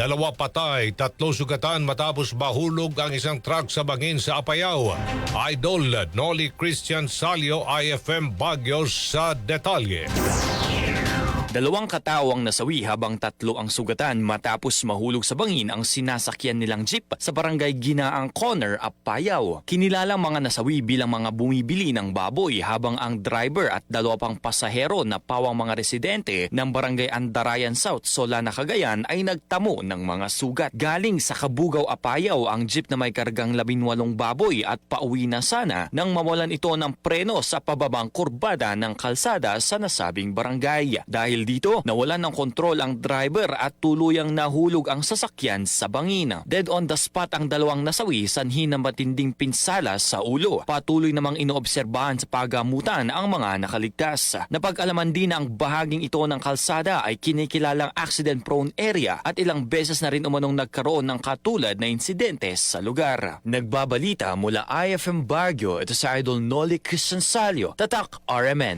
Dalawa patay, tatlo sugatan matapos mahulog ang isang truck sa bangin sa Apayao. Idol Noli Christian Salio IFM Baguio sa detalye. Dalawang katao ang nasawi habang tatlo ang sugatan matapos mahulog sa bangin ang sinasakyan nilang jeep sa barangay Ginaang Corner, Apayao. Kinilalang mga nasawi bilang mga bumibili ng baboy habang ang driver at dalawa pang pasahero na pawang mga residente ng barangay Andarayan South, Solana, Cagayan ay nagtamo ng mga sugat. Galing sa Kabugaw, Apayao ang jeep na may kargang labinwalong baboy at pauwi na sana nang mawalan ito ng preno sa pababang kurbada ng kalsada sa nasabing barangay. Dahil dito, nawalan ng kontrol ang driver at tuluyang nahulog ang sasakyan sa bangin. Dead on the spot ang dalawang nasawi sanhi ng matinding pinsala sa ulo. Patuloy namang inoobserbahan sa pagamutan ang mga nakaligtas. Napag-alaman din ang bahaging ito ng kalsada ay kinikilalang accident-prone area at ilang beses na rin umanong nagkaroon ng katulad na insidente sa lugar. Nagbabalita mula IFM Baguio, ito sa Idol Noli Cristian Salio, Tatak RMN.